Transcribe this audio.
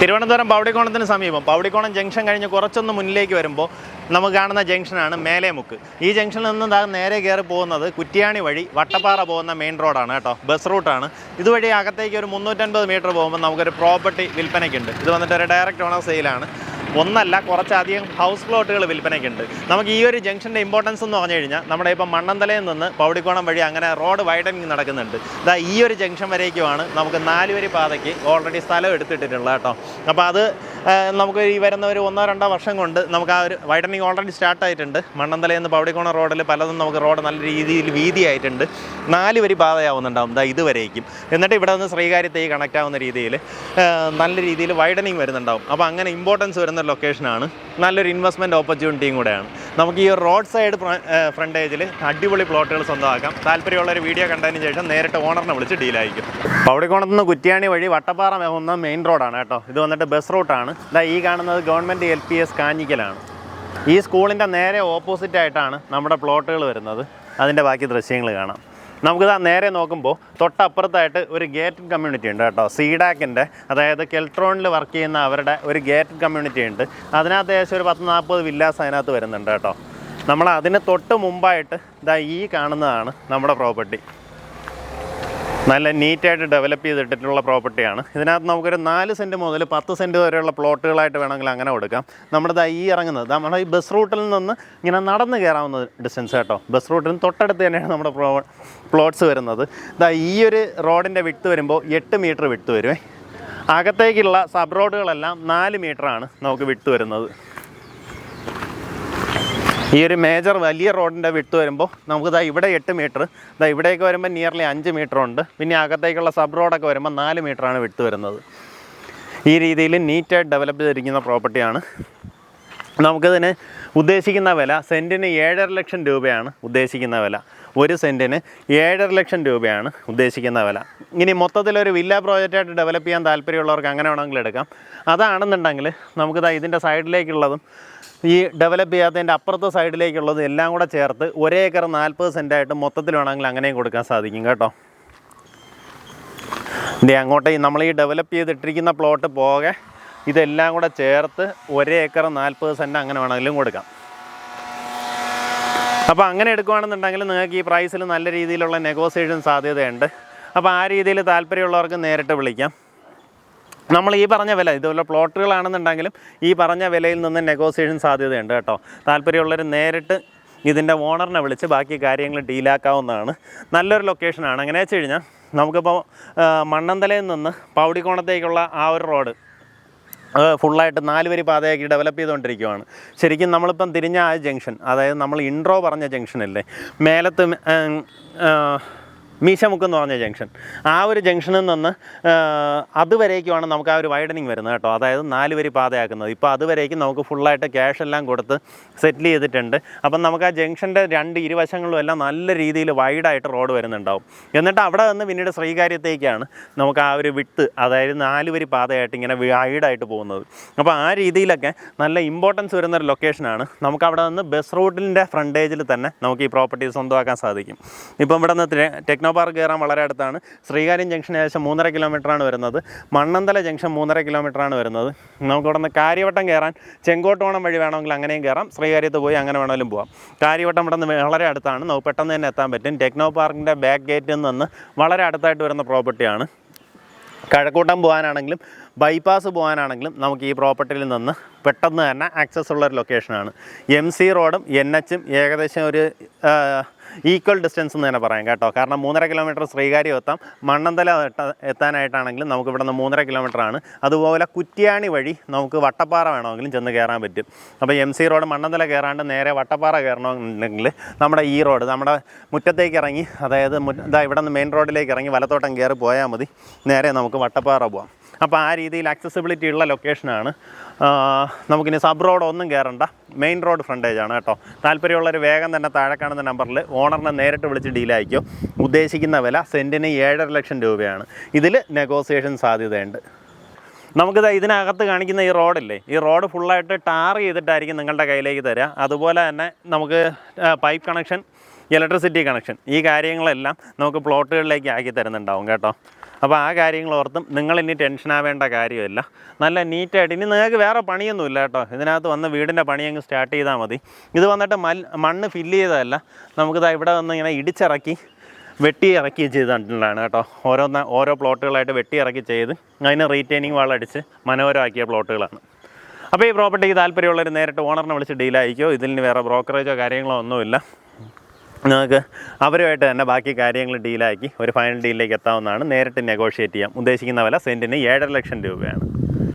തിരുവനന്തപുരം പൗടിക്കോണത്തിന് സമീപം. പൗടിക്കോണം ജംഗ്ഷൻ കഴിഞ്ഞ് കുറച്ചൊന്ന് മുന്നിലേക്ക് വരുമ്പോൾ നമുക്ക് കാണുന്ന ജംഗ്ഷനാണ് മേലേമുക്ക്. ഈ ജംഗ്ഷനിൽ നിന്ന് താ നേരെ കയറി പോകുന്നത് കുറ്റിയാണി വഴി വട്ടപ്പാറ പോകുന്ന മെയിൻ റോഡാണ് കേട്ടോ. ബസ് റൂട്ടാണ് ഇതുവഴി അകത്തേക്ക് ഒരു മുന്നൂറ്റൻപത് മീറ്റർ പോകുമ്പോൾ നമുക്കൊരു പ്രോപ്പർട്ടി വിൽപ്പനയ്ക്കുണ്ട്. ഇത് വന്നിട്ട് ഒരു ഡയറക്റ്റ് ഓണർ സെയിലാണ് ഒന്നല്ല കുറച്ചധികം ഹൗസ് പ്ലോട്ടുകൾ വിൽപ്പനയ്ക്കുണ്ട് നമുക്ക് ഈ ഒരു ജംഗ്ഷന്റെ ഇമ്പോർട്ടൻസ് എന്ന് പറഞ്ഞു കഴിഞ്ഞാൽ നമ്മുടെ ഇപ്പം മണ്ണന്തലയിൽ നിന്ന് പൗടിക്കോണം വഴി അങ്ങനെ റോഡ് വൈഡനിങ് നടക്കുന്നുണ്ട്. ഇതാ ഈ ഒരു ജംഗ്ഷൻ വരേക്കുമാണ് നമുക്ക് നാലുവരി പാതയ്ക്ക് ഓൾറെഡി സ്ഥലം എടുത്തിട്ടിട്ടുള്ളത് കേട്ടോ. അപ്പോൾ അത് നമുക്ക് ഈ വരുന്ന ഒരു ഒന്നോ രണ്ടോ വർഷം കൊണ്ട് നമുക്ക് ആ ഒരു വൈഡനിങ് ഓൾറെഡി സ്റ്റാർട്ട് ആയിട്ടുണ്ട്. മണ്ണന്തലയിൽ നിന്ന് പൗടിക്കോണം റോഡിൽ പലതും നമുക്ക് റോഡ് നല്ല രീതിയിൽ വീതിയായിട്ടുണ്ട്. നാല് വരി പാതയാവുന്നുണ്ടാവും ഇതാ ഇതുവരേക്കും എന്നിട്ട് ഇവിടെ നിന്ന് ശ്രീകാര്യത്തേക്ക് കണക്റ്റ് ആവുന്ന രീതിയിൽ നല്ല രീതിയിൽ വൈഡനിങ് വരുന്നുണ്ടാവും. അപ്പോൾ അങ്ങനെ ഇമ്പോർട്ടൻസ് വരുന്ന ഒരു ലൊക്കേഷനാണ് നല്ലൊരു ഇൻവെസ്റ്റ്മെന്റ് ഓപ്പർച്യൂണിറ്റിയും കൂടെയാണ്. നമുക്ക് ഈ റോഡ് സൈഡ് ഫ്രണ്ടേജിൽ അടിപൊളി പ്ലോട്ടുകൾ സ്വന്തമാക്കാം. താല്പര്യമുള്ള ഒരു വീഡിയോ കണ്ടതിന് ശേഷം നേരിട്ട് ഓണറിനെ വിളിച്ച് ഡീലായിരിക്കും പൗടിക്കോണത്ത് നിന്ന് കുറ്റ്യാണി വഴി വട്ടപ്പാറ പോകുന്ന മെയിൻ റോഡാണ് കേട്ടോ. ഇത് വന്നിട്ട് ബസ് റൂട്ടാണ് ഇതാ ഈ കാണുന്നത് ഗവൺമെന്റ് എൽ പി എസ് കാഞ്ഞിക്കലാണ്. ഈ സ്കൂളിന്റെ നേരെ ഓപ്പോസിറ്റ് ആയിട്ടാണ് നമ്മുടെ പ്ലോട്ടുകൾ വരുന്നത്. അതിന്റെ ബാക്കി ദൃശ്യങ്ങൾ കാണാം. നമുക്കിതാ നേരെ നോക്കുമ്പോൾ തൊട്ടപ്പുറത്തായിട്ട് ഒരു ഗേറ്റ് കമ്മ്യൂണിറ്റി ഉണ്ട് കേട്ടോ. സീഡാക്കിന്റെ അതായത് കെൽട്രോണിൽ വർക്ക് ചെയ്യുന്ന അവരുടെ ഒരു ഗേറ്റ് കമ്മ്യൂണിറ്റി ഉണ്ട്. അതിനകത്ത് ഏകദേശം ഒരു പത്ത് നാൽപ്പത് വില്ലാസ് അതിനകത്ത് വരുന്നുണ്ട് കേട്ടോ. നമ്മൾ അതിന് തൊട്ട് മുമ്പായിട്ട് ഇതാ ഈ കാണുന്നതാണ് നമ്മുടെ പ്രോപ്പർട്ടി. നല്ല നീറ്റായിട്ട് ഡെവലപ്പ് ചെയ്തിട്ടുള്ള പ്രോപ്പർട്ടിയാണ് ഇതിനകത്ത് നമുക്കൊരു നാല് സെന്റ് മുതൽ പത്ത് സെന്റ് വരെയുള്ള പ്ലോട്ടുകളായിട്ട് വേണമെങ്കിൽ അങ്ങനെ കൊടുക്കാം. നമ്മുടെ ഈ ഇറങ്ങുന്നത് നമ്മുടെ ഈ ബസ് റൂട്ടിൽ നിന്ന് ഇങ്ങനെ നടന്ന് കയറാവുന്ന ഡിസ്റ്റൻസ് കേട്ടോ. ബസ് റൂട്ടിന് തൊട്ടടുത്ത് തന്നെയാണ് നമ്മുടെ പ്ലോട്ട്സ് വരുന്നത്. ഇതാ ഈ ഒരു റോഡിന്റെ വിട്ട് വരുമ്പോൾ എട്ട് മീറ്റർ വിട്ട് വരുമേ അകത്തേക്കുള്ള സബ് റോഡുകളെല്ലാം നാല് മീറ്ററാണ് നമുക്ക് വിട്ട് വരുന്നത്. ഈ ഒരു മേജർ വലിയ റോഡിന്റെ വിട്ട് വരുമ്പോൾ നമുക്ക് ദാ ഇവിടെ എട്ട് മീറ്റർ ദാ ഇവിടേക്ക് വരുമ്പോൾ നിയർലി അഞ്ച് മീറ്റർ ഉണ്ട്. പിന്നെ അകത്തേക്കുള്ള സബ് റോഡൊക്കെ വരുമ്പോൾ നാല് മീറ്ററാണ് വിട്ട് വരുന്നത്. ഈ രീതിയിൽ നീറ്റായിട്ട് ഡെവലപ്പ് ചെയ്തിരിക്കുന്ന പ്രോപ്പർട്ടിയാണ് നമുക്കിതിന് ഉദ്ദേശിക്കുന്ന വില സെന്റിന് ഏഴര ലക്ഷം രൂപയാണ് ഉദ്ദേശിക്കുന്ന വില. ഒരു സെന്റിന് ഏഴര ലക്ഷം രൂപയാണ് ഉദ്ദേശിക്കുന്ന വില. ഇനി മൊത്തത്തിലൊരു വില്ല പ്രോജക്റ്റായിട്ട് ഡെവലപ്പ് ചെയ്യാൻ താല്പര്യമുള്ളവർക്ക് അങ്ങനെ വേണമെങ്കിൽ എടുക്കാം. അതാണെന്നുണ്ടെങ്കിൽ നമുക്കിതാ ഇതിന്റെ സൈഡിലേക്കുള്ളതും ഈ ഡെവലപ്പ് ചെയ്യാത്തതിന്റെ അപ്പുറത്തെ സൈഡിലേക്കുള്ളതും എല്ലാം കൂടെ ചേർത്ത് ഒരേ ഏക്കർ നാൽപ്പത് സെന്റായിട്ട് മൊത്തത്തിൽ വേണമെങ്കിൽ അങ്ങനെയും കൊടുക്കാൻ സാധിക്കും കേട്ടോ. ഇതേ അങ്ങോട്ടേ നമ്മൾ ഈ ഡെവലപ്പ് ചെയ്തിട്ടിരിക്കുന്ന പ്ലോട്ട് പോകെ ഇതെല്ലാം കൂടെ ചേർത്ത് ഒരേ ഏക്കർ നാൽപ്പത് സെന്റ് അങ്ങനെ വേണമെങ്കിലും കൊടുക്കാം. അപ്പോൾ അങ്ങനെ എടുക്കുകയാണെന്നുണ്ടെങ്കിൽ നിങ്ങൾക്ക് ഈ പ്രൈസിൽ നല്ല രീതിയിലുള്ള നെഗോസിയേഷൻ സാധ്യതയുണ്ട്. അപ്പോൾ ആ രീതിയിൽ താല്പര്യമുള്ളവർക്ക് നേരിട്ട് വിളിക്കാം. നമ്മൾ ഈ പറഞ്ഞ വില ഇതുപോലെ പ്ലോട്ടുകളാണെന്നുണ്ടെങ്കിലും ഈ പറഞ്ഞ വിലയിൽ നിന്ന് നെഗോസിയേഷൻ സാധ്യതയുണ്ട് കേട്ടോ. താല്പര്യമുള്ളവർ നേരിട്ട് ഇതിന്റെ ഓണറിനെ വിളിച്ച് ബാക്കി കാര്യങ്ങൾ ഡീലാക്കാവുന്നതാണ്. നല്ലൊരു ലൊക്കേഷനാണ് അങ്ങനെ വെച്ച് കഴിഞ്ഞാൽ നമുക്കിപ്പോൾ മണ്ണന്തലയിൽ നിന്ന് പൗടിക്കോണത്തേക്കുള്ള ആ ഒരു റോഡ് ഫുള്ളായിട്ട് നാല് വരി പാതയാക്കി ഡെവലപ്പ് ചെയ്തുകൊണ്ടിരിക്കുകയാണ് ശരിക്കും നമ്മളിപ്പം തിരിഞ്ഞ ആ ജംഗ്ഷൻ അതായത് നമ്മൾ ഇൻട്രോ പറഞ്ഞ ജംഗ്ഷനല്ലേ മേലത്ത് മ- ഏം, ആ, മീശമുക്ക് എന്ന് പറഞ്ഞ ജംഗ്ഷൻ. ആ ഒരു ജംഗ്ഷനിൽ നിന്ന് അതുവരേക്കുമാണ് നമുക്ക് ആ ഒരു വൈഡനിങ് വരുന്നത് കേട്ടോ. അതായത് നാല് വരി പാതയാക്കുന്നത്. ഇപ്പോൾ അതുവരേക്കും നമുക്ക് ഫുള്ളായിട്ട് ക്യാഷ് എല്ലാം കൊടുത്ത് സെറ്റിൽ ചെയ്തിട്ടുണ്ട്. അപ്പം നമുക്ക് ആ ജംഗ്ഷന്റെ രണ്ട് ഇരുവശങ്ങളിലും എല്ലാം നല്ല രീതിയിൽ വൈഡായിട്ട് റോഡ് വരുന്നുണ്ടാവും. എന്നിട്ട് അവിടെ നിന്ന് പിന്നീട് ശ്രീകാര്യത്തേക്കാണ് നമുക്ക് ആ ഒരു വിട്ട് അതായത് നാല് വരി പാതയായിട്ട് ഇങ്ങനെ വൈഡായിട്ട് പോകുന്നത്. അപ്പോൾ ആ രീതിയിലൊക്കെ നല്ല ഇമ്പോർട്ടൻസ് വരുന്നൊരു ലൊക്കേഷനാണ് നമുക്ക് അവിടെ നിന്ന് ബസ് റൂട്ടിന്റെ ഫ്രണ്ടേജിൽ തന്നെ നമുക്ക് ഈ പ്രോപ്പർട്ടി സ്വന്തമാക്കാൻ സാധിക്കും. ഇപ്പം ഇവിടെ നിന്ന് ടെക്നോ പാർക്ക് കയറാൻ വളരെ അടുത്താണ്. ശ്രീകാര്യം ജംഗ്ഷൻ ഏകദേശം മൂന്നര കിലോമീറ്ററാണ് വരുന്നത്. മണ്ണന്തല ജംഗ്ഷൻ മൂന്നര കിലോമീറ്ററാണ് വരുന്നത്. നമുക്ക് ഇവിടെ നിന്ന് കാര്യവട്ടം കയറാൻ ചെങ്കോട്ടോണം വഴി വേണമെങ്കിൽ അങ്ങനെയും കയറാം. ശ്രീകാര്യത്ത് പോയി അങ്ങനെ വേണമെങ്കിലും പോവാം. കാര്യവട്ടം ഇവിടെ നിന്ന് വളരെ അടുത്താണ്. നമുക്ക് പെട്ടെന്ന് തന്നെ എത്താൻ പറ്റും. ടെക്നോ പാർക്കിന്റെ ബാക്ക് ഗേറ്റിൽ നിന്ന് വളരെ അടുത്തായിട്ട് വരുന്ന പ്രോപ്പർട്ടിയാണ് കഴക്കൂട്ടം പോകാനാണെങ്കിലും ബൈപ്പാസ് പോകാനാണെങ്കിലും നമുക്ക് ഈ പ്രോപ്പർട്ടിയിൽ നിന്ന് പെട്ടെന്ന് തന്നെ ആക്സസ് ഉള്ള ഒരു ലൊക്കേഷനാണ് എം സി റോഡും എൻ എച്ചും ഏകദേശം ഒരു ഈക്വൽ ഡിസ്റ്റൻസ് എന്ന് തന്നെ പറയാം കേട്ടോ. കാരണം മൂന്നര കിലോമീറ്റർ ശ്രീകാര്യം എത്താം മണ്ണന്തല എത്താനായിട്ടാണെങ്കിലും നമുക്ക് ഇവിടെ നിന്ന് മൂന്നര ആണ്. അതുപോലെ കുറ്റിയാണി വഴി നമുക്ക് വട്ടപ്പാറ വേണമെങ്കിലും ചെന്ന് കയറാൻ പറ്റും. അപ്പോൾ എം സി റോഡ് മണ്ണന്തല കയറാണ്ട് നേരെ വട്ടപ്പാറ കയറണമെന്നുണ്ടെങ്കിൽ നമ്മുടെ ഈ റോഡ് നമ്മുടെ മുറ്റത്തേക്ക് ഇറങ്ങി അതായത് ഇതാ ഇവിടെ നിന്ന് മെയിൻ റോഡിലേക്ക് ഇറങ്ങി വലത്തോട്ടം കയറി പോയാൽ മതി. നേരെ നമുക്ക് വട്ടപ്പാറ പോവാം. അപ്പോൾ ആ രീതിയിൽ ആക്സസിബിലിറ്റി ഉള്ള ലൊക്കേഷനാണ് നമുക്കിനി സബ് റോഡ് ഒന്നും കയറണ്ട മെയിൻ റോഡ് ഫ്രണ്ടേജ് ആണ് കേട്ടോ. താല്പര്യമുള്ളവർ വേഗം തന്നെ താഴെ കാണുന്ന നമ്പറിൽ ഓണറിനെ നേരിട്ട് വിളിച്ച് ഡീലായിക്കോ ഉദ്ദേശിക്കുന്ന വില സെന്റിന് ഏഴര ലക്ഷം രൂപയാണ്. ഇതിൽ നെഗോസിയേഷൻ സാധ്യതയുണ്ട്. നമുക്കിത് ഇതിനകത്ത് കാണിക്കുന്ന ഈ റോഡില്ലേ? ഈ റോഡ് ഫുള്ളായിട്ട് ടാർ ചെയ്തിട്ടായിരിക്കും നിങ്ങളുടെ കയ്യിലേക്ക് തരിക അതുപോലെ തന്നെ നമുക്ക് പൈപ്പ് കണക്ഷൻ ഇലക്ട്രിസിറ്റി കണക്ഷൻ ഈ കാര്യങ്ങളെല്ലാം നമുക്ക് പ്ലോട്ടുകളിലേക്ക് ആക്കി തരുന്നുണ്ടാവും കേട്ടോ. അപ്പോൾ ആ കാര്യങ്ങൾ ഓർത്തും നിങ്ങൾ ഇനി ടെൻഷൻ ആവേണ്ട കാര്യമില്ല. നല്ല നീറ്റായിട്ട് ഇനി നിങ്ങൾക്ക് വേറെ പണിയൊന്നുമില്ല കേട്ടോ. ഇതിനകത്ത് വന്ന് വീടിന്റെ പണി അങ്ങ് സ്റ്റാർട്ട് ചെയ്താൽ മതി. ഇത് വന്നിട്ട് മൽ മണ്ണ് ഫില്ല് ചെയ്തതല്ല. നമുക്കിതാ ഇവിടെ വന്ന് ഇങ്ങനെ ഇടിച്ചിറക്കി വെട്ടി ഇറക്കി ചെയ്തിട്ടുള്ളതാണ് കേട്ടോ. ഓരോന്ന് ഓരോ പ്ലോട്ടുകളായിട്ട് വെട്ടി ഇറക്കി ചെയ്ത് അതിന് റീറ്റെയിനിങ് വളടിച്ച് മനോഹരമാക്കിയ പ്ലോട്ടുകളാണ് അപ്പോൾ ഈ പ്രോപ്പർട്ടിക്ക് താല്പര്യമുള്ളവർ നേരിട്ട് ഓണറിനെ വിളിച്ച് ഡീലായിരിക്കുമോ ഇതിന് വേറെ ബ്രോക്കറേജോ കാര്യങ്ങളോ ഒന്നുമില്ല. നിങ്ങൾക്ക് അവരുമായിട്ട് തന്നെ ബാക്കി കാര്യങ്ങൾ ഡീലാക്കി ഒരു ഫൈനൽ ഡീലിലേക്ക് എത്താവുന്നതാണ് നേരിട്ട് നെഗോഷിയേറ്റ് ചെയ്യാം. ഉദ്ദേശിക്കുന്ന വില സെന്റിന് ഏഴര ലക്ഷം രൂപയാണ്.